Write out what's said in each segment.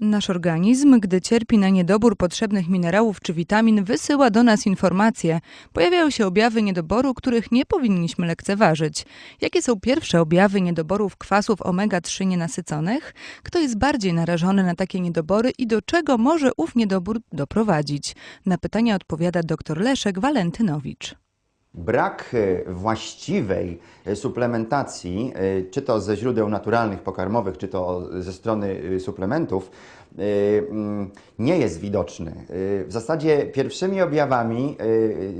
Nasz organizm, gdy cierpi na niedobór potrzebnych minerałów czy witamin, wysyła do nas informacje. Pojawiają się objawy niedoboru, których nie powinniśmy lekceważyć. Jakie są pierwsze objawy niedoborów kwasów omega-3 nienasyconych? Kto jest bardziej narażony na takie niedobory i do czego może ów niedobór doprowadzić? Na pytania odpowiada dr Leszek Walentynowicz. Brak e, właściwej suplementacji, e, czy to ze źródeł naturalnych, pokarmowych, czy to ze strony e, suplementów, mm, nie jest widoczny. W zasadzie pierwszymi objawami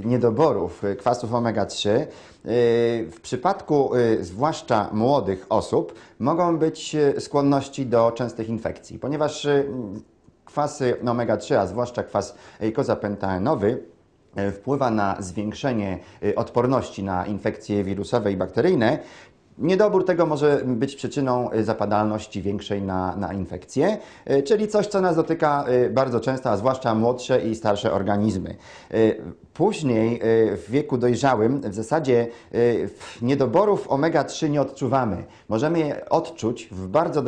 niedoborów kwasów omega-3 e, w przypadku zwłaszcza młodych osób mogą być skłonności do częstych infekcji, ponieważ kwasy omega-3, a zwłaszcza kwas eikozapentaenowy, e, wpływa na zwiększenie e, odporności na infekcje wirusowe i bakteryjne. Niedobór tego może być przyczyną e, zapadalności większej na, na infekcje, e, czyli coś, co nas dotyka e, bardzo często, a zwłaszcza młodsze i starsze organizmy. E, Później e, w wieku dojrzałym w zasadzie e, niedoborów omega-3 nie odczuwamy. Możemy je odczuć w bardzo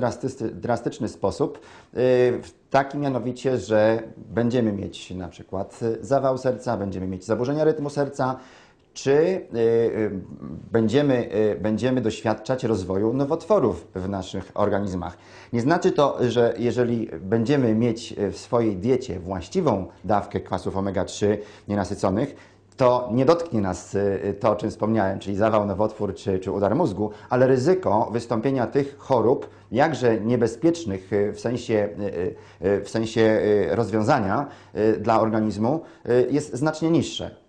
drastyczny, sposób, e, taki mianowicie, że będziemy mieć na przykład zawał serca, będziemy mieć zaburzenia rytmu serca, czy y, y, będziemy, y, będziemy doświadczać rozwoju nowotworów w naszych organizmach. Nie znaczy to, że jeżeli będziemy mieć w swojej diecie właściwą dawkę kwasów omega-3 nienasyconych, to nie dotknie nas y, to, o czym wspomniałem, czyli zawał, nowotwór czy, czy udar mózgu, ale ryzyko wystąpienia tych chorób, jakże niebezpiecznych y, w sensie, y, y, w sensie y, rozwiązania y, dla organizmu, y, jest znacznie niższe.